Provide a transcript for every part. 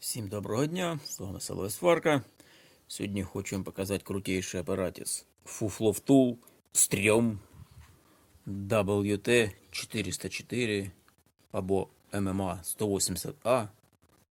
Всім доброго дня, з вами село Сварка. Сьогодні хочу вам показати крутейший апаратіс Fuflov Tool Ström WT 404 або MMA 180A.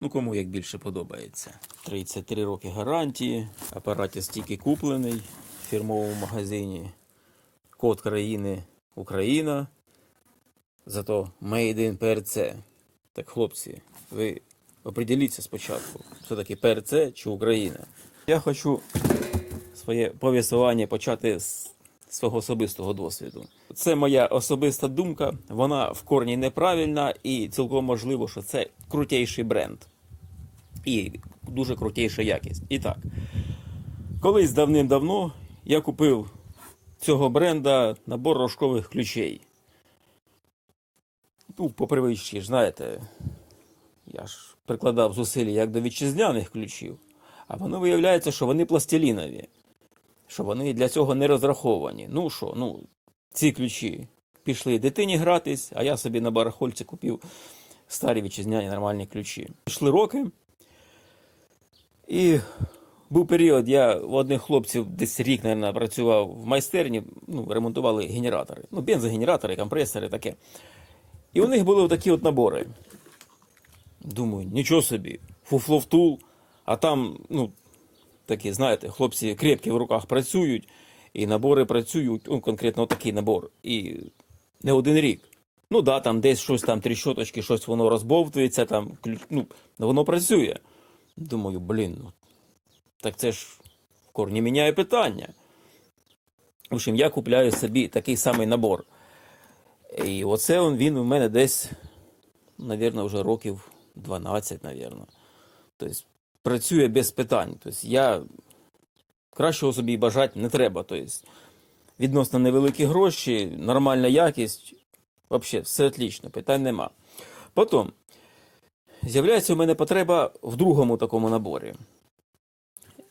Ну, кому як більше подобається. 33 роки гарантії. Апаратіс тільки куплений в фірмовому магазині. Код країни Україна. Зато Made in PRC. Так, хлопці, ви определіться спочатку, таке ПРЦ чи Україна. Я хочу своє повісування почати з свого особистого досвіду. Це моя особиста думка, вона в корні неправильна і цілком можливо, що це крутейший бренд. І дуже крутейша якість. І так, колись давним-давно я купив цього бренда набор рожкових ключей. Ну, по привичці знаєте, я ж прикладав зусилля як до вітчизняних ключів, а воно виявляється, що вони пластилінові, що вони для цього не розраховані. Ну що, ну, ці ключі пішли дитині гратись, а я собі на барахольці купив старі вітчизняні нормальні ключі. Пішли роки. І був період, я у одних хлопців десь рік, мабуть, працював в майстерні, ну, ремонтували генератори. Ну, бензогенератори, компресори, таке. І у них були такі от набори. Думаю, нічого собі, фуфловтул, а там, ну, такі, знаєте, хлопці крепкі в руках працюють, і набори працюють, ну, конкретно такий набор, і не один рік. Ну да, там десь щось там тріщоточки, щось воно розбовтується, там, ну, воно працює. Думаю, блін, ну, так це ж в корні міняє питання. В общем, я купляю собі такий самий набор. І оце он, він у мене десь, навірно, вже років 12, навірно. Тобто працює без питань. Тобто я кращого собі бажати не треба. Тобто, відносно невеликі гроші, нормальна якість, взагалі, все отлично, питань нема. Потім з'являється у мене потреба в другому такому наборі.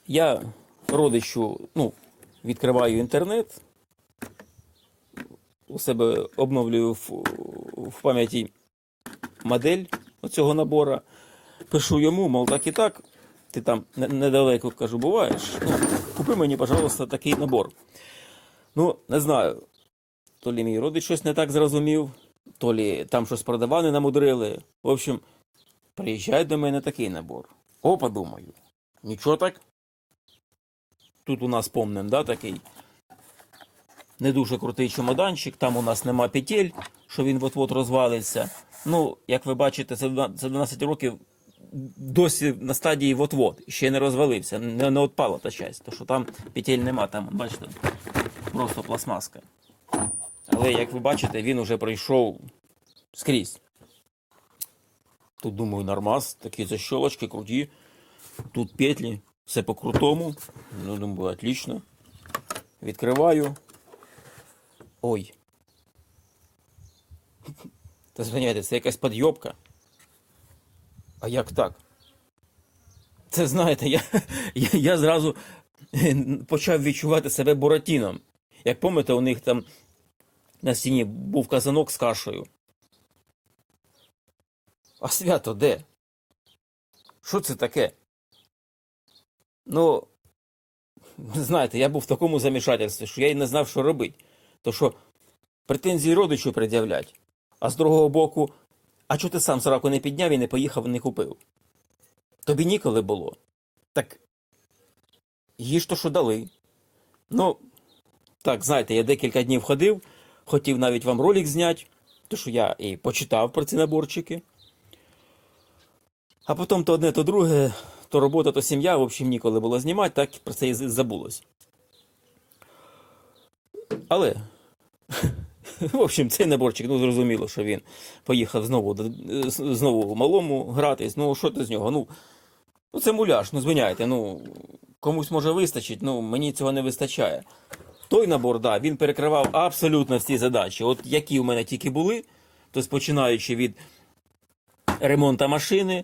Я родичу, ну, відкриваю інтернет, у себе обновлюю в, в пам'яті модель цього набора, пишу йому, мов так і так, ти там недалеко кажу, буваєш. Ну, купи мені, пожалуйста, такий набор. Ну, не знаю, то лі мій родич щось не так зрозумів, то лі там щось продавали, не намудрили. В общем, приїжджає до мене такий набор. О, подумаю, нічого так. Тут у нас помним, да, такий не дуже крутий чемоданчик, там у нас нема петель, що він от-от розвалиться. Ну, як ви бачите, за 12 років досі на стадії от-от, ще не розвалився, не, не отпала та часть, то що там петель нема, там, бачите, просто пластмаска. Але як ви бачите, він уже пройшов скрізь. Тут, думаю, нормас, такі защолочки круті. Тут петлі, все по-крутому. Ну, думаю, отлично. Відкриваю. Ой. Та звиняйте, це якась підйобка. А як так? Це знаєте, я, я, я зразу почав відчувати себе буратіном. Як пам'ятаєте, у них там на стіні був казанок з кашею. А свято де? Що це таке? Ну, знаєте, я був в такому замішательстві, що я й не знав, що робити. То що претензії родичу пред'являть, а з другого боку, а чого ти сам сраку не підняв і не поїхав і не купив? Тобі ніколи було. Так їж то, що дали. Ну, так, знаєте, я декілька днів ходив, хотів навіть вам ролик зняти, то що я і почитав про ці наборчики. А потім то одне, то друге, то робота, то сім'я, в общем, ніколи було знімати, так про це і забулось. Але, в общем, цей наборчик, ну зрозуміло, що він поїхав знову, знову малому гратись. Ну, що ти з нього? Ну, ну це муляж, ну звиняйте, ну комусь може вистачить, ну мені цього не вистачає. Той набор, да, він перекривав абсолютно всі задачі. От які у мене тільки були, тобто починаючи від ремонту машини,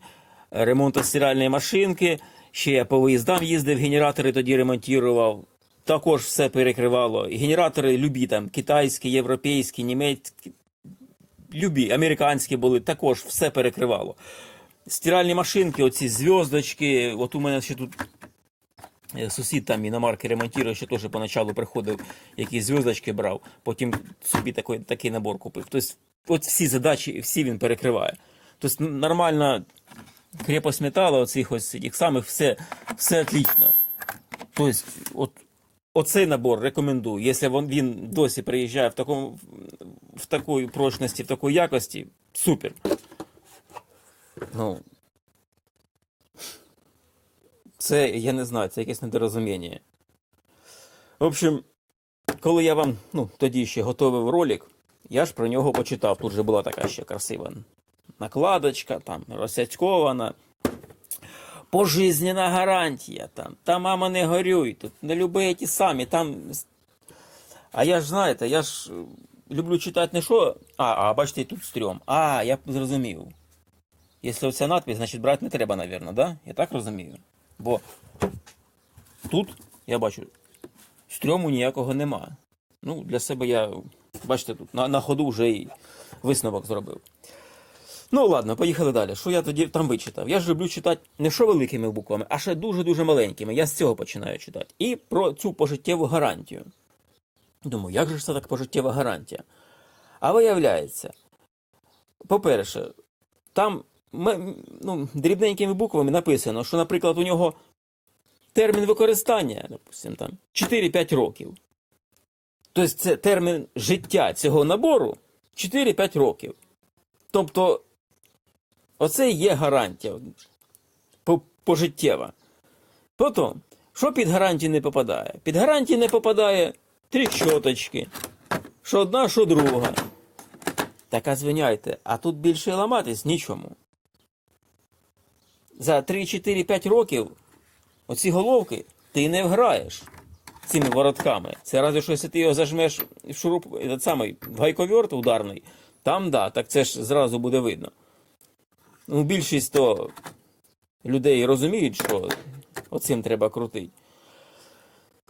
ремонту стиральної машинки, ще я по виїздам їздив, генератори тоді ремонтував. Також все перекривало. Генератори любі там, китайські, європейські, німецькі, любі, американські були, також все перекривало. стиральні машинки, оці зв'язочки. От у мене ще тут е, сусід там іномарки ремонтує, ще теж поначалу приходив, якісь зв'язочки брав, потім собі такий, такий набор купив. Тобто, от всі задачі, всі він перекриває. Тобто н- нормальна крепость металу, оцих ось цих самих, все, все отлично. Тобто, от, оцей набор рекомендую. Якщо він, досі приїжджає в такому в такої прочності, в такої якості, супер. Ну, це, я не знаю, це якесь недорозуміння. В общем, коли я вам ну, тоді ще готовив ролик, я ж про нього почитав. Тут же була така ще красива накладочка, там розсядькована. Пожизненна гарантія. Там, та мама не горюй, тут не люби ті самі. Там... А я ж знаєте, я ж е, люблю читати не що. А, а бачите, тут стрьом. А, я зрозумів. Якщо оця надпись, значить брати не треба, напевно, да? Я так розумію. Бо тут я бачу, стрьому ніякого нема. Ну, для себе я, бачите, тут на, на ходу вже і висновок зробив. Ну, ладно, поїхали далі. Що я тоді там вичитав? Я ж люблю читати не що великими буквами, а ще дуже-дуже маленькими. Я з цього починаю читати. І про цю пожиттєву гарантію. Думаю, як же ж це так пожиттєва гарантія? А виявляється, по-перше, там ну, дрібненькими буквами написано, що, наприклад, у нього термін використання, допустим, там 4-5 років. Тобто це термін життя цього набору 4-5 років. Тобто, оце є гарантія по- пожиттєва. Потім, що під гарантію не попадає? Під гарантію не попадає тріщоточки, що одна, що друга. Так а звиняйте, а тут більше ламатись нічому. За 3-4-5 років оці головки ти не вграєш цими воротками. Це разве що, якщо ти його зажмеш в шуруп, самий, гайковерт ударний, там да, так це ж зразу буде видно. Ну, більшість то людей розуміють, що оцим треба крутити.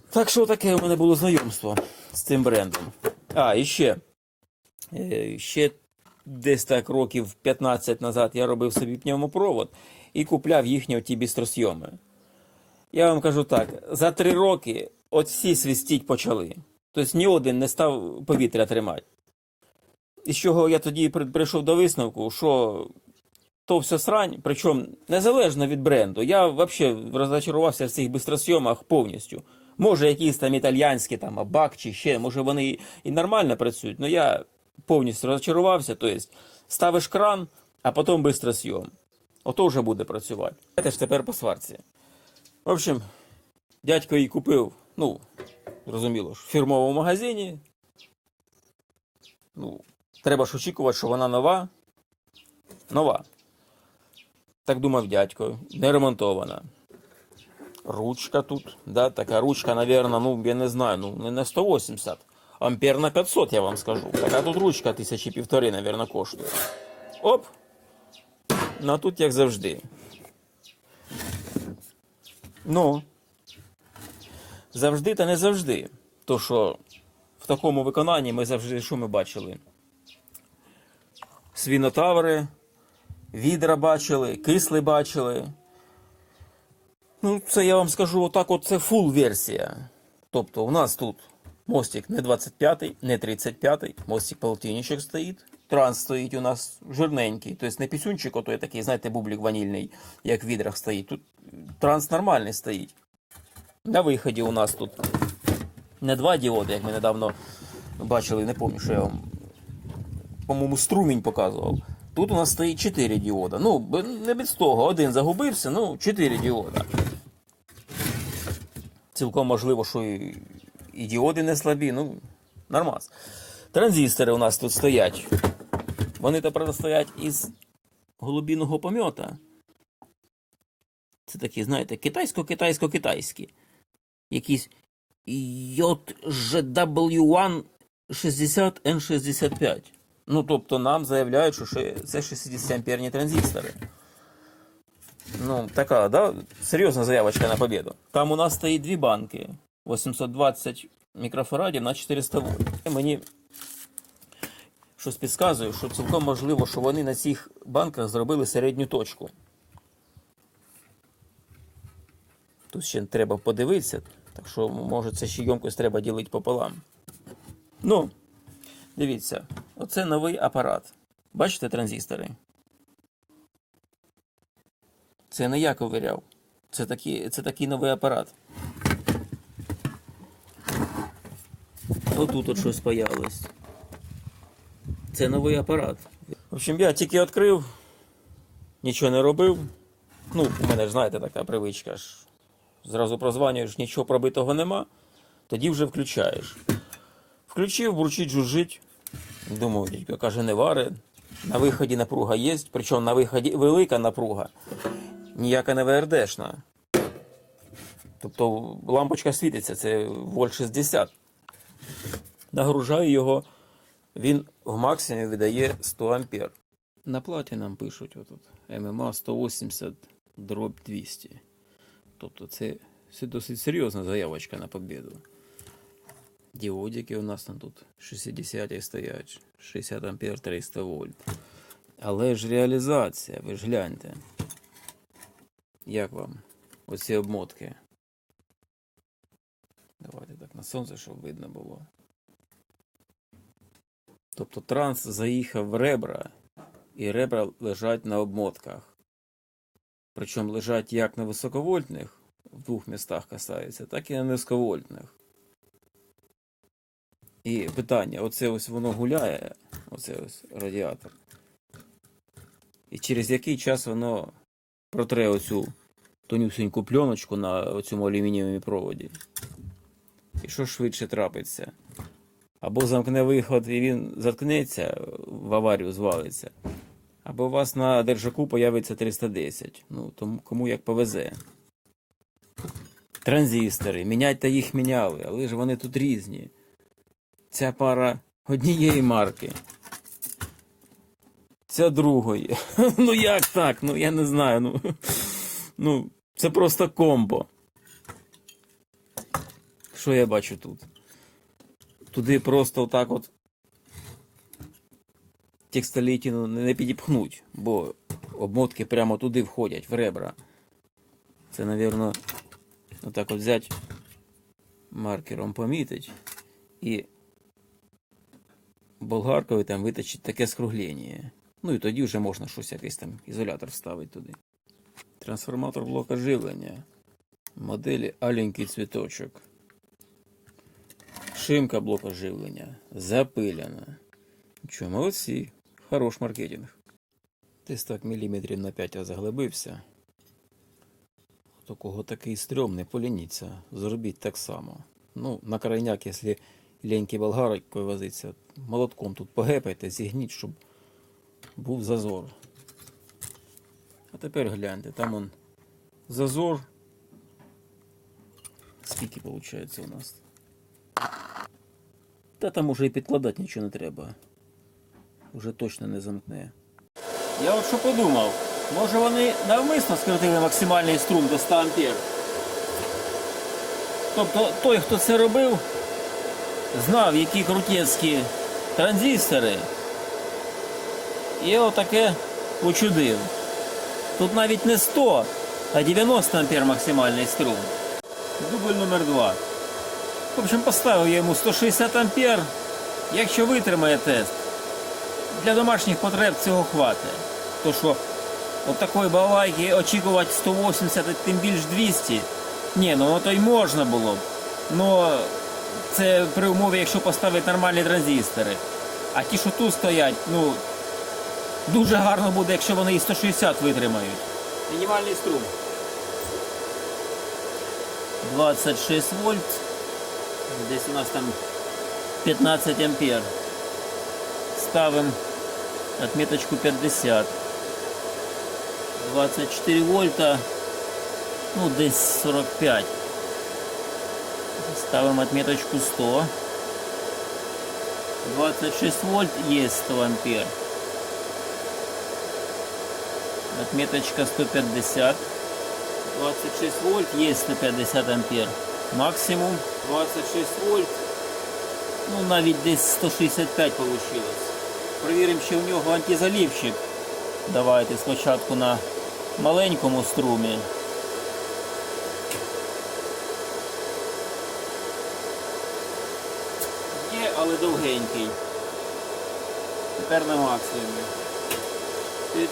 Так що таке у мене було знайомство з цим брендом. А, і ще. Е, Ще десь так років 15 назад я робив собі пневмопровод і купляв їхні оті бістросйоми. Я вам кажу так: за три роки от всі свистіть почали. Тобто ні один не став повітря тримати. І з чого я тоді прийшов до висновку, що то все срань, причому незалежно від бренду. Я взагалі розчарувався в цих бистросйомах повністю. Може, якісь там італьянські, там, абак чи ще, може вони і- нормально працюють, але я повністю розчарувався. Тобто ставиш кран, а потім бистросйом. Ото вже буде працювати. Це ж тепер по сварці. В общем, дядько її купив, ну, зрозуміло ж, в фірмовому магазині. Ну, треба ж очікувати, що вона нова. Нова. Так думав дядько, не ремонтована. Ручка тут, да, така ручка, наверное, ну, я не знаю, ну, не на 180, ампер на 500, я вам скажу. Така тут ручка тисячі півтори, наверное, коштує. Оп! Ну, а тут як завжди. Ну, завжди та не завжди. То, що в такому виконанні ми завжди, що ми бачили? Свінотаври, відра бачили, кисли бачили. Ну, це я вам скажу отак, от це фул версія. Тобто у нас тут мостик не 25-й, не 35-й, мостик полтинничок стоїть. Транс стоїть у нас жирненький, тобто не пісюнчик, ото такий, знаєте, бублік ванільний, як в відрах стоїть. Тут транс нормальний стоїть. На виході у нас тут не два діоди, як ми недавно бачили, не пам'ятаю, що я вам, по-моєму, струмінь показував. Тут у нас стоїть 4 діода. Ну, не без того, один загубився, ну, 4 діода. Цілком можливо, що і, і діоди не слабі, ну, нормас. Транзистори у нас тут стоять. Вони тепер стоять із голубіного помьота. Це такі, знаєте, китайсько-китайсько-китайські. Якісь JGW1 60N65. Ну, тобто нам заявляють, що це 60-амперні транзистори. Ну, така, да, серйозна заявочка на победу. Там у нас стоїть дві банки. 820 мікрофарадів на 400 вольт. Мені щось підказує, що цілком можливо, що вони на цих банках зробили середню точку. Тут ще треба подивитися, так що, може, це ще йомкость треба ділити пополам. Ну, дивіться, оце новий апарат. Бачите транзистори? Це не я ковиряв. Це такий, це такий новий апарат. Отут от щось появилось. Це новий апарат. В общем, я тільки відкрив, нічого не робив. Ну, у мене ж, знаєте, така привичка ж. Зразу прозванюєш, нічого пробитого нема, тоді вже включаєш. Включив, бурчить, жужжить. Думаю, дядько каже, не вари. На виході напруга є, причому на виході велика напруга, ніяка не ВРДшна. Тобто лампочка світиться, це вольт 60. Нагружаю його, він в максимумі видає 100 ампер. На платі нам пишуть отут ММА 180 дроб 200. Тобто це досить серйозна заявочка на побіду. Діодики у нас там тут 60 стоять, 60 ампер 300 вольт. Але ж реалізація, ви ж гляньте. Як вам оці обмотки? Давайте так на сонце, щоб видно було. Тобто транс заїхав в ребра, і ребра лежать на обмотках. Причому лежать як на високовольтних, в двох містах касаються, так і на низьковольтних. І питання: оце ось воно гуляє, оце ось радіатор. І через який час воно протре оцю тонюсеньку пленочку на цьому алюмінієвому проводі. І що швидше трапиться? Або замкне виход і він заткнеться, в аварію звалиться. Або у вас на держаку появиться 310. Ну, тому кому як повезе. Транзистори. Міняйте їх міняли, але ж вони тут різні. Ця пара однієї марки. Ця другої. Ну як так? Ну я не знаю. Ну, ну це просто комбо. Що я бачу тут? Туди просто отак от текстолітіну не підіпхнуть, бо обмотки прямо туди входять, в ребра. Це, напевно, отак от взяти маркером помітить і болгаркою там виточить таке скруглення. Ну і тоді вже можна щось якийсь там ізолятор вставити туди. Трансформатор блока живлення. Моделі аленький цвіточок. Шимка блока живлення. Запилена. Чому молодці? Хорош маркетинг. Десь так міліметрів на 5 я заглибився. От кого такий стрьом, не. Зробіть так само. Ну, на крайняк, якщо ленький болгаркою возиться, молотком тут погепайте, зігніть, щоб був зазор. А тепер гляньте, там он зазор. Скільки виходить у нас? Та там уже і підкладати нічого не треба. Уже точно не замкне. Я от що подумав, може вони навмисно скоротили максимальний струм до 100 ампер. Тобто той, хто це робив, знав, які крутецькі транзистори, і отаке учудив. Тут навіть не 100, а 90 ампер максимальний струм. Дубль номер 2. В общем, поставив я йому 160 ампер. Якщо витримає тест, для домашніх потреб цього хватить. То що от такої балайки очікувати 180, тим більш 200. Ні, ну то й можна було б. Но це при умові, якщо поставити нормальні транзистори. А ті, що тут стоять, ну дуже гарно буде, якщо вони і 160 витримають. Мінімальний струм. 26 вольт. Десь у нас там 15 ампер. Ставим отметочку 50. 24 вольта. Ну, десь 45. Ставим отметочку 100. 26 вольт есть 100 ампер. Отметочка 150. 26 вольт есть 150 ампер. Максимум 26 вольт. Ну, навіть десь 165 вийшло. Провіримо, чи в нього антизалівчик. Давайте спочатку на маленькому струмі. Але довгенький. Тепер на максимумі. Тут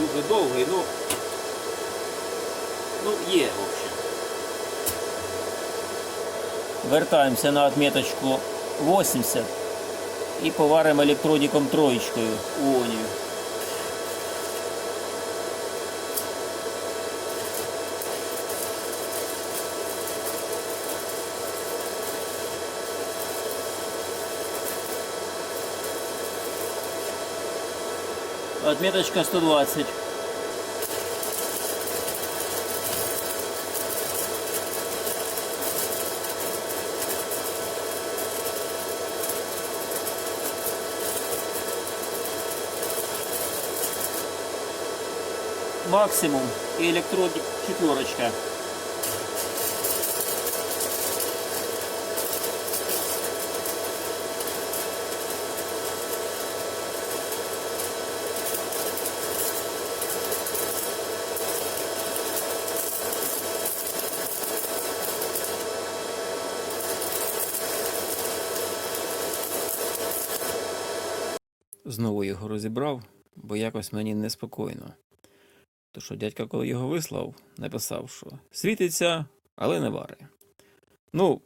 дуже довгий, ну. Ну, є, в общем. Вертаємося на отметочку 80 і поваримо електродиком троєчкою у онію. Отметочка 120. Максимум и электродик четверочка. Знову його розібрав, бо якось мені неспокійно. То що дядька, коли його вислав, написав, що світиться, але не вари. Ну,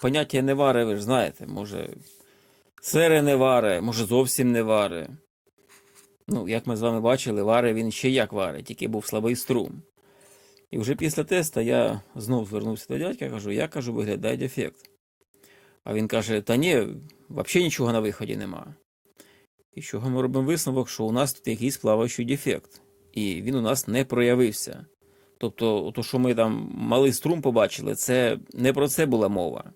поняття не вари, ви ж знаєте, може, сире не вари, може зовсім не вари. Ну, як ми з вами бачили, вари він ще як вари, тільки був слабий струм. І вже після теста я знов звернувся до дядька, кажу, як кажу, виглядає дефект. А він каже: та ні, взагалі нічого на виході нема. І чого ми робимо висновок, що у нас тут якийсь плаваючий дефект, і він у нас не проявився. Тобто, то, що ми там малий струм побачили, це не про це була мова.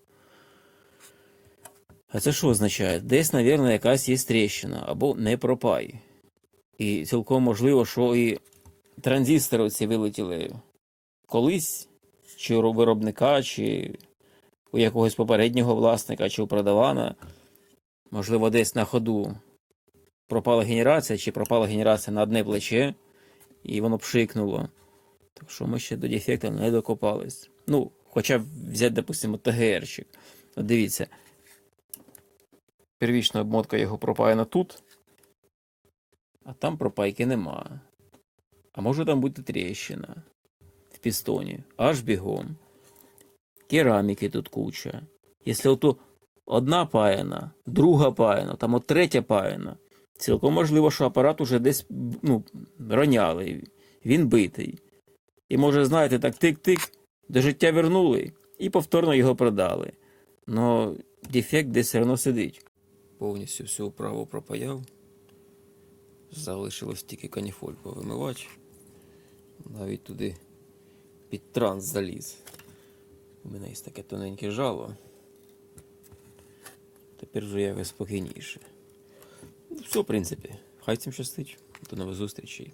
А це що означає? Десь, мабуть, якась є тріщина або не пропай. І цілком можливо, що і транзистори ці вилетіли колись, чи у виробника, чи у якогось попереднього власника, чи у продавана. Можливо, десь на ходу пропала генерація, чи пропала генерація на одне плече, і воно пшикнуло. Так що ми ще до дефекта не докопались. Ну, хоча б взяти, допустимо, ТГРчик. От дивіться. Первічна обмотка його пропаяна тут, а там пропайки нема. А може там бути тріщина в пістоні, аж бігом. Кераміки тут куча. Якщо ото одна паяна, друга паяна, там от третя паяна, цілком можливо, що апарат уже десь ну, роняли, він битий. І може, знаєте, так тик-тик, до життя вернули і повторно його продали. Но дефект десь все одно сидить. Повністю всю управу пропаяв. Залишилось тільки каніфоль повимивати. Навіть туди під транс заліз. У мене є таке тоненьке жало. Тепер вже якось спокійніше. Все, в принципі. Хай цим щастить. До нових зустрічей.